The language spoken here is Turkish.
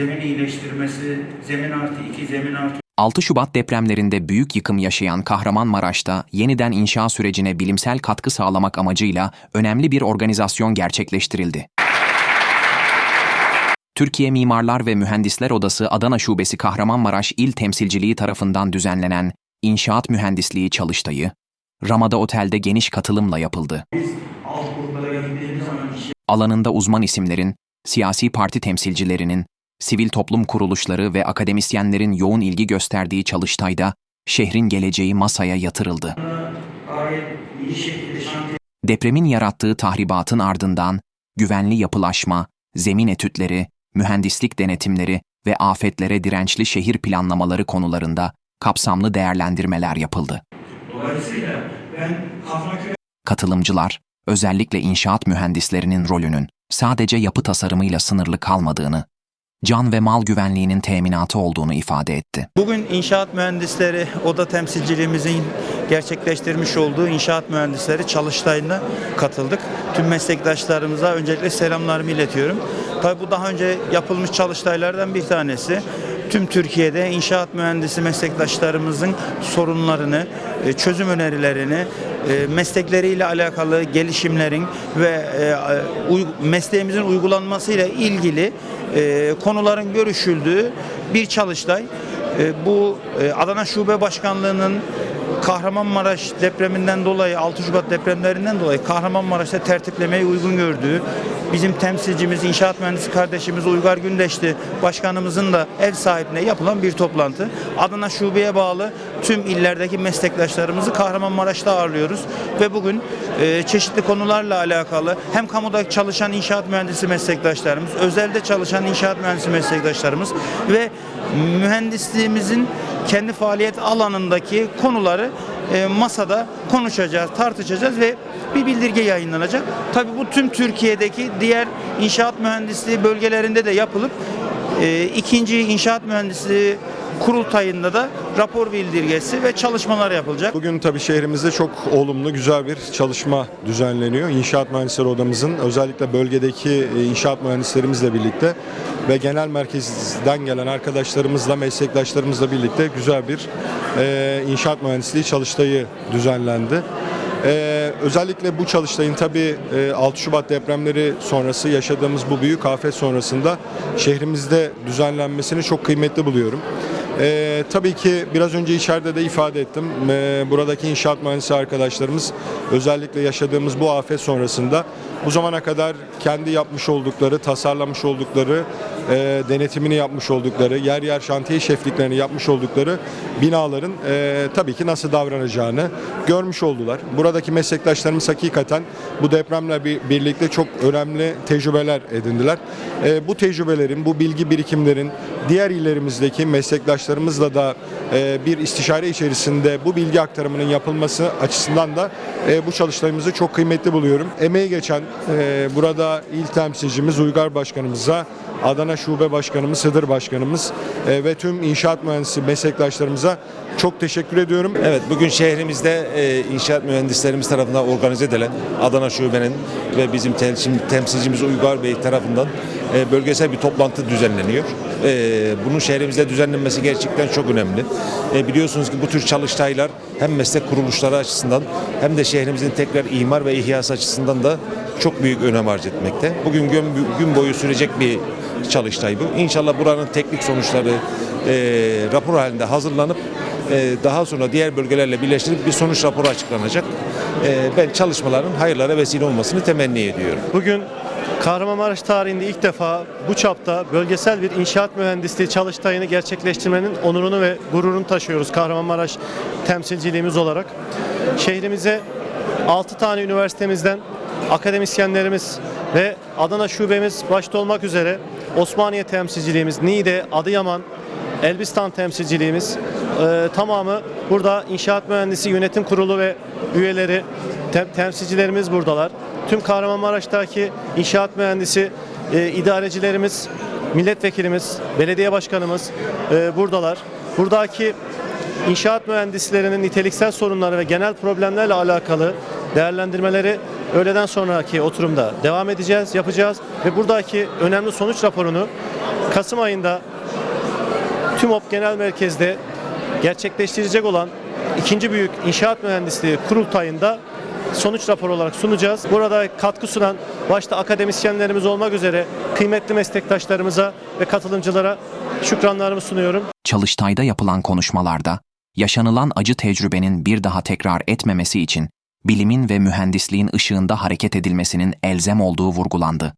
zemin iyileştirmesi, zemin artı 2, zemin artı 6 Şubat depremlerinde büyük yıkım yaşayan Kahramanmaraş'ta yeniden inşa sürecine bilimsel katkı sağlamak amacıyla önemli bir organizasyon gerçekleştirildi. Türkiye Mimarlar ve Mühendisler Odası Adana Şubesi Kahramanmaraş İl Temsilciliği tarafından düzenlenen İnşaat Mühendisliği Çalıştayı, Ramada Otel'de geniş katılımla yapıldı. Alanında uzman isimlerin, siyasi parti temsilcilerinin, sivil toplum kuruluşları ve akademisyenlerin yoğun ilgi gösterdiği çalıştayda şehrin geleceği masaya yatırıldı. Depremin yarattığı tahribatın ardından güvenli yapılaşma, zemin etütleri, mühendislik denetimleri ve afetlere dirençli şehir planlamaları konularında kapsamlı değerlendirmeler yapıldı. Dolayısıyla ben Katılımcılar, özellikle inşaat mühendislerinin rolünün sadece yapı tasarımıyla sınırlı kalmadığını, can ve mal güvenliğinin teminatı olduğunu ifade etti. Bugün inşaat mühendisleri oda temsilciliğimizin gerçekleştirmiş olduğu inşaat mühendisleri çalıştayına katıldık. Tüm meslektaşlarımıza öncelikle selamlarımı iletiyorum. Tabi bu daha önce yapılmış çalıştaylardan bir tanesi. Tüm Türkiye'de inşaat mühendisi meslektaşlarımızın sorunlarını, e, çözüm önerilerini, e, meslekleriyle alakalı gelişimlerin ve e, mesleğimizin uygulanmasıyla ilgili e, konuların görüşüldüğü bir çalıştay. E, Bu e, Adana Şube Başkanlığı'nın Kahramanmaraş depreminden dolayı 6 Şubat depremlerinden dolayı Kahramanmaraş'ta tertiplemeyi uygun gördüğü bizim temsilcimiz inşaat mühendisi kardeşimiz Uygar Gündeşli başkanımızın da ev sahipliğine yapılan bir toplantı. Adana Şube'ye bağlı tüm illerdeki meslektaşlarımızı Kahramanmaraş'ta ağırlıyoruz ve bugün e, çeşitli konularla alakalı hem kamuda çalışan inşaat mühendisi meslektaşlarımız, özelde çalışan inşaat mühendisi meslektaşlarımız ve mühendisliğimizin kendi faaliyet alanındaki konuları e, masada konuşacağız, tartışacağız ve bir bildirge yayınlanacak. Tabii bu tüm Türkiye'deki diğer inşaat mühendisliği bölgelerinde de yapılıp e, ikinci inşaat mühendisliği kurultayında da rapor bildirgesi ve çalışmalar yapılacak. Bugün tabii şehrimizde çok olumlu, güzel bir çalışma düzenleniyor. İnşaat Mühendisleri Odamızın özellikle bölgedeki e, inşaat mühendislerimizle birlikte ve genel merkezden gelen arkadaşlarımızla, meslektaşlarımızla birlikte güzel bir e, inşaat mühendisliği çalıştayı düzenlendi. Ee, özellikle bu çalıştayın tabii e, 6 Şubat depremleri sonrası yaşadığımız bu büyük afet sonrasında şehrimizde düzenlenmesini çok kıymetli buluyorum. Ee, tabii ki biraz önce içeride de ifade ettim. Ee, buradaki inşaat mühendisi arkadaşlarımız özellikle yaşadığımız bu afet sonrasında bu zamana kadar kendi yapmış oldukları, tasarlamış oldukları, e, denetimini yapmış oldukları, yer yer şantiye şefliklerini yapmış oldukları binaların e, tabii ki nasıl davranacağını görmüş oldular. Buradaki meslektaşlarımız hakikaten bu depremle bir, birlikte çok önemli tecrübeler edindiler. E, bu tecrübelerin, bu bilgi birikimlerin diğer illerimizdeki meslektaşlarımızla da e, bir istişare içerisinde bu bilgi aktarımının yapılması açısından da e, bu çalıştayımızı çok kıymetli buluyorum. Emeği geçen e, burada il temsilcimiz Uygar Başkanımıza, Adana Şube Başkanımız, Sıdır Başkanımız e, ve tüm inşaat mühendisi meslektaşlarımıza çok teşekkür ediyorum. Evet bugün şehrimizde e, inşaat mühendislerimiz tarafından organize edilen Adana Şube'nin ve bizim temsil- temsilcimiz Uygar Bey tarafından e, bölgesel bir toplantı düzenleniyor. E, bunun şehrimizde düzenlenmesi gerçekten çok önemli. E, biliyorsunuz ki bu tür çalıştaylar hem meslek kuruluşları açısından hem de şehrimizin tekrar imar ve ihyası açısından da çok büyük önem arz etmekte. Bugün gün, boyu sürecek bir çalıştay bu. İnşallah buranın teknik sonuçları rapor halinde hazırlanıp daha sonra diğer bölgelerle birleştirip bir sonuç raporu açıklanacak. Ben çalışmaların hayırlara vesile olmasını temenni ediyorum. Bugün Kahramanmaraş tarihinde ilk defa bu çapta bölgesel bir inşaat mühendisliği çalıştayını gerçekleştirmenin onurunu ve gururunu taşıyoruz Kahramanmaraş temsilciliğimiz olarak. Şehrimize 6 tane üniversitemizden akademisyenlerimiz ve Adana şubemiz başta olmak üzere Osmaniye temsilciliğimiz, Niğde, Adıyaman, Elbistan temsilciliğimiz e, tamamı burada inşaat mühendisi yönetim kurulu ve üyeleri tem- temsilcilerimiz buradalar. Tüm Kahramanmaraş'taki inşaat mühendisi e, idarecilerimiz, milletvekilimiz, belediye başkanımız e, buradalar. Buradaki inşaat mühendislerinin niteliksel sorunları ve genel problemlerle alakalı değerlendirmeleri öğleden sonraki oturumda devam edeceğiz, yapacağız ve buradaki önemli sonuç raporunu Kasım ayında TÜMOP Genel Merkez'de gerçekleştirecek olan ikinci büyük inşaat mühendisliği kurultayında sonuç raporu olarak sunacağız. Burada katkı sunan başta akademisyenlerimiz olmak üzere kıymetli meslektaşlarımıza ve katılımcılara şükranlarımı sunuyorum. Çalıştay'da yapılan konuşmalarda, yaşanılan acı tecrübenin bir daha tekrar etmemesi için bilimin ve mühendisliğin ışığında hareket edilmesinin elzem olduğu vurgulandı.